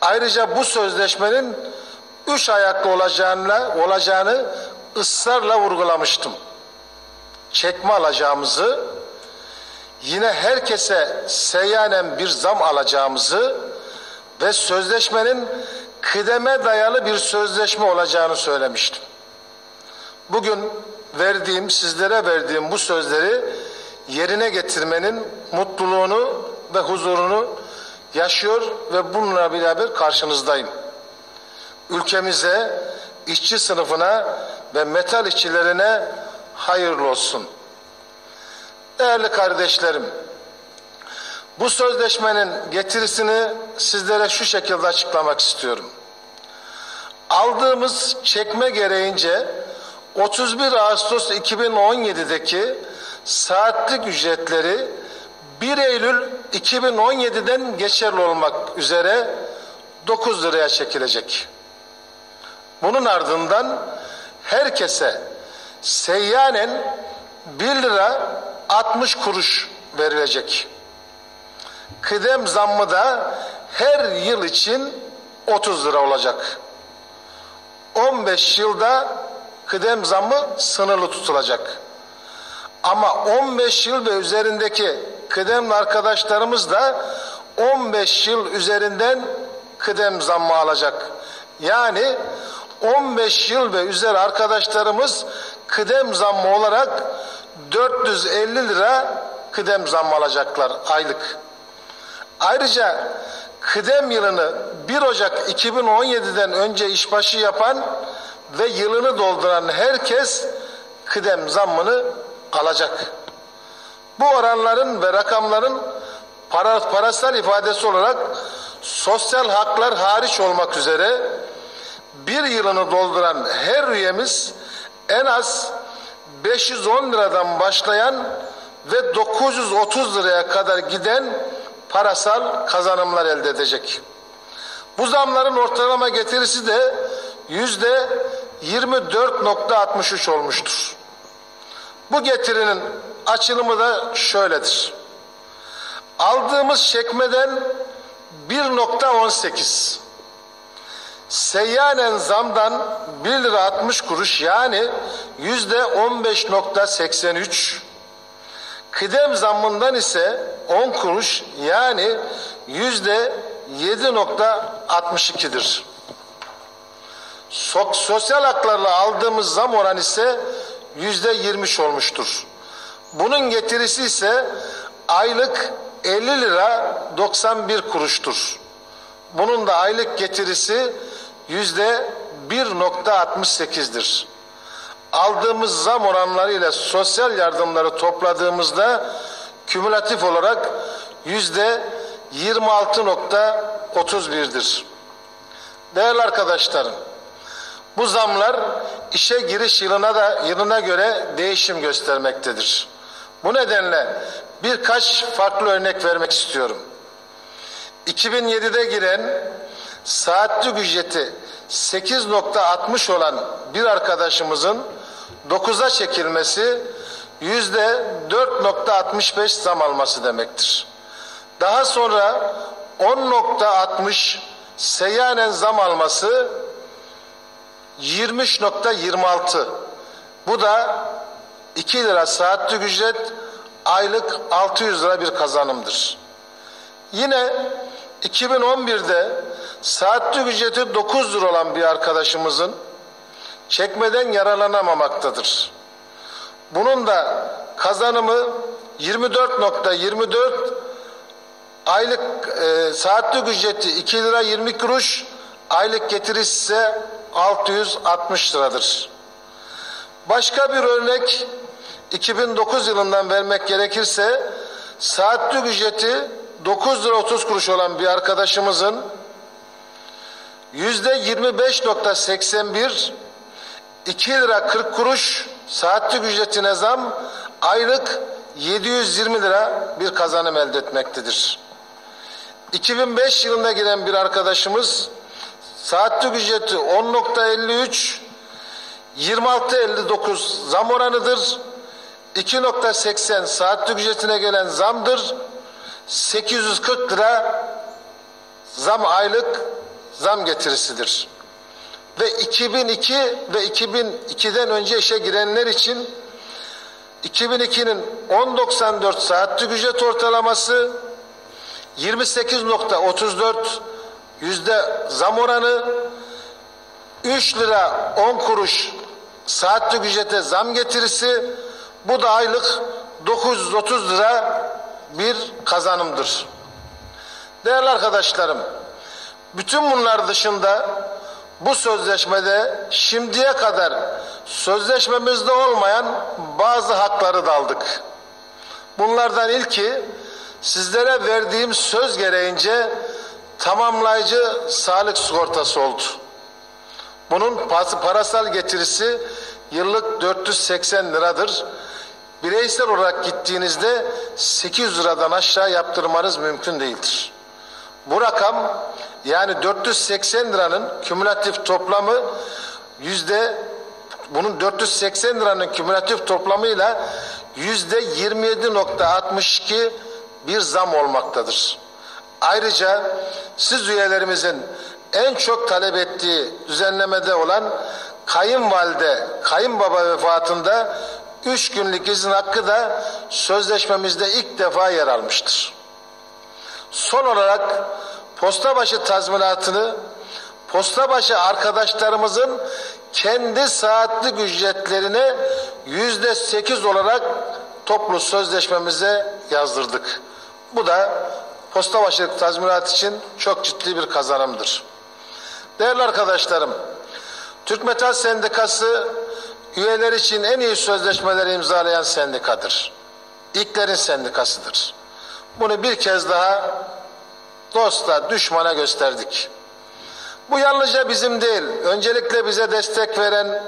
Ayrıca bu sözleşmenin üç ayaklı olacağını, olacağını ısrarla vurgulamıştım. Çekme alacağımızı, yine herkese seyyanen bir zam alacağımızı ve sözleşmenin kıdeme dayalı bir sözleşme olacağını söylemiştim. Bugün verdiğim, sizlere verdiğim bu sözleri yerine getirmenin mutluluğunu ve huzurunu yaşıyor ve bununla beraber karşınızdayım. Ülkemize, işçi sınıfına ve metal işçilerine hayırlı olsun. Değerli kardeşlerim, bu sözleşmenin getirisini sizlere şu şekilde açıklamak istiyorum. Aldığımız çekme gereğince 31 Ağustos 2017'deki saatlik ücretleri 1 Eylül 2017'den geçerli olmak üzere 9 liraya çekilecek. Bunun ardından herkese seyyanen 1 lira 60 kuruş verilecek. Kıdem zammı da her yıl için 30 lira olacak. 15 yılda kıdem zammı sınırlı tutulacak. Ama 15 yıl ve üzerindeki kıdemli arkadaşlarımız da 15 yıl üzerinden kıdem zammı alacak. Yani 15 yıl ve üzeri arkadaşlarımız kıdem zammı olarak 450 lira kıdem zammı alacaklar aylık. Ayrıca kıdem yılını 1 Ocak 2017'den önce işbaşı yapan ve yılını dolduran herkes kıdem zammını alacak. Bu oranların ve rakamların para, parasal ifadesi olarak sosyal haklar hariç olmak üzere bir yılını dolduran her üyemiz en az 510 liradan başlayan ve 930 liraya kadar giden parasal kazanımlar elde edecek. Bu zamların ortalama getirisi de yüzde 24.63 olmuştur. Bu getirinin açılımı da şöyledir. Aldığımız çekmeden 1.18 seyyanen zamdan 1 lira 60 kuruş yani yüzde 15.83 kıdem zammından ise 10 kuruş yani yüzde 7.62'dir. Sosyal haklarla aldığımız zam oranı ise yüzde 20 olmuştur. Bunun getirisi ise aylık 50 lira 91 kuruştur. Bunun da aylık getirisi yüzde 1.68'dir. Aldığımız zam oranları ile sosyal yardımları topladığımızda kümülatif olarak yüzde 26.31'dir. Değerli arkadaşlarım, bu zamlar işe giriş yılına da yılına göre değişim göstermektedir. Bu nedenle birkaç farklı örnek vermek istiyorum. 2007'de giren saatlik ücreti 8.60 olan bir arkadaşımızın 9'a çekilmesi yüzde 4.65 zam alması demektir. Daha sonra 10.60 seyyanen zam alması 20.26 bu da 2 lira saatlik ücret aylık 600 lira bir kazanımdır. Yine 2011'de saatlik ücreti 9 lira olan bir arkadaşımızın çekmeden yararlanamamaktadır. Bunun da kazanımı 24.24 aylık e, saatlik ücreti 2 lira 20 kuruş aylık getirisi ise 660 liradır. Başka bir örnek 2009 yılından vermek gerekirse saatlik ücreti 9 lira 30 kuruş olan bir arkadaşımızın yüzde 25.81 2 lira 40 kuruş saatlik ücretine zam aylık 720 lira bir kazanım elde etmektedir. 2005 yılında giren bir arkadaşımız saatlik ücreti 10.53 26.59 zam oranıdır. 2.80 saatlik ücretine gelen zamdır. 840 lira zam aylık zam getirisidir. Ve 2002 ve 2002'den önce işe girenler için 2002'nin 10.94 saatlik ücret ortalaması 28.34 yüzde zam oranı 3 lira 10 kuruş saatlik ücrete zam getirisi bu da aylık 930 lira bir kazanımdır. Değerli arkadaşlarım, bütün bunlar dışında bu sözleşmede şimdiye kadar sözleşmemizde olmayan bazı hakları da aldık. Bunlardan ilki sizlere verdiğim söz gereğince tamamlayıcı sağlık sigortası oldu. Bunun parasal getirisi yıllık 480 liradır. Bireysel olarak gittiğinizde 800 liradan aşağı yaptırmanız mümkün değildir. Bu rakam yani 480 liranın kümülatif toplamı yüzde bunun 480 liranın kümülatif toplamıyla yüzde 27.62 bir zam olmaktadır. Ayrıca siz üyelerimizin en çok talep ettiği düzenlemede olan kayınvalide, kayınbaba vefatında 3 günlük izin hakkı da sözleşmemizde ilk defa yer almıştır. Son olarak posta başı tazminatını posta başı arkadaşlarımızın kendi saatlik ücretlerine yüzde sekiz olarak toplu sözleşmemize yazdırdık. Bu da posta başı tazminat için çok ciddi bir kazanımdır. Değerli arkadaşlarım, Türk Metal Sendikası üyeler için en iyi sözleşmeleri imzalayan sendikadır. İlklerin sendikasıdır. Bunu bir kez daha dosta, düşmana gösterdik. Bu yalnızca bizim değil, öncelikle bize destek veren,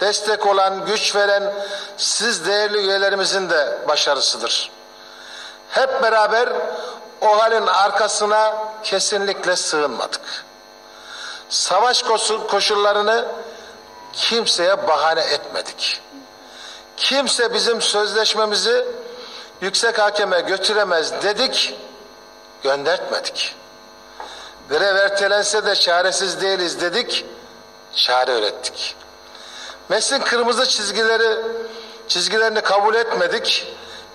destek olan, güç veren siz değerli üyelerimizin de başarısıdır. Hep beraber o halin arkasına kesinlikle sığınmadık. Savaş koşullarını kimseye bahane etmedik. Kimse bizim sözleşmemizi yüksek hakeme götüremez dedik, göndertmedik. Grev ertelense de çaresiz değiliz dedik, çare öğrettik. Meslin kırmızı çizgileri, çizgilerini kabul etmedik,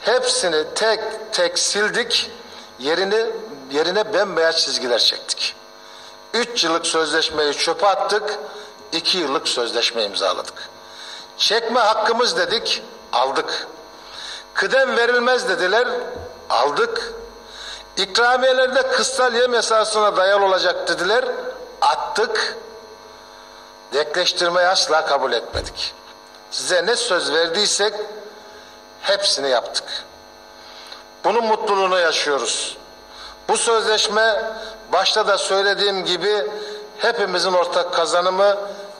hepsini tek tek sildik, yerini yerine bembeyaz çizgiler çektik. Üç yıllık sözleşmeyi çöpe attık, iki yıllık sözleşme imzaladık. Çekme hakkımız dedik, aldık. Kıdem verilmez dediler, aldık. İkramiyelerde kıstal yem esasına dayalı olacak dediler, attık. Dekleştirmeyi asla kabul etmedik. Size ne söz verdiysek hepsini yaptık. Bunun mutluluğunu yaşıyoruz. Bu sözleşme başta da söylediğim gibi hepimizin ortak kazanımı,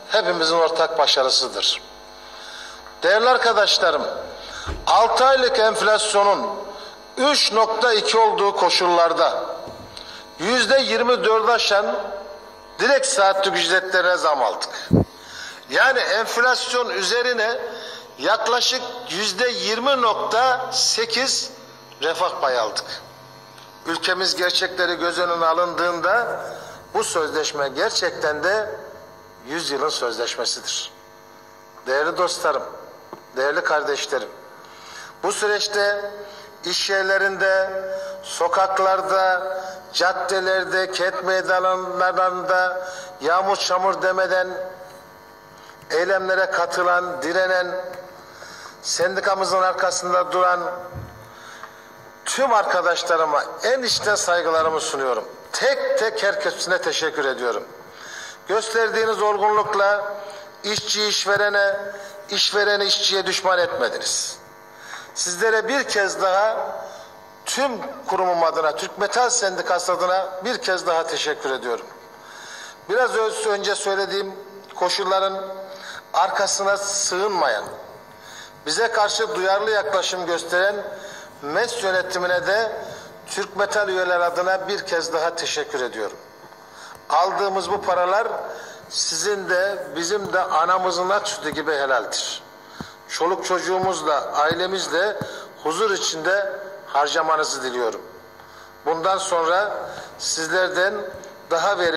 hepimizin ortak başarısıdır. Değerli arkadaşlarım, 6 aylık enflasyonun 3.2 olduğu koşullarda yüzde 24 aşan direkt saatlik ücretlerine zam aldık. Yani enflasyon üzerine yaklaşık yüzde 20.8 refah payı aldık. Ülkemiz gerçekleri göz önüne alındığında bu sözleşme gerçekten de 100 yılın sözleşmesidir. Değerli dostlarım, değerli kardeşlerim, bu süreçte iş yerlerinde, sokaklarda, caddelerde, kent meydanlarında yağmur çamur demeden eylemlere katılan, direnen, sendikamızın arkasında duran tüm arkadaşlarıma en içten saygılarımı sunuyorum. Tek tek herkesine teşekkür ediyorum. Gösterdiğiniz olgunlukla işçi işverene, işvereni işçiye düşman etmediniz. Sizlere bir kez daha tüm kurumum adına, Türk Metal Sendikası adına bir kez daha teşekkür ediyorum. Biraz önce söylediğim koşulların arkasına sığınmayan, bize karşı duyarlı yaklaşım gösteren MES yönetimine de Türk Metal üyeler adına bir kez daha teşekkür ediyorum. Aldığımız bu paralar sizin de bizim de anamızın ak sütü gibi helaldir. Çoluk çocuğumuzla, ailemizle huzur içinde harcamanızı diliyorum. Bundan sonra sizlerden daha verimli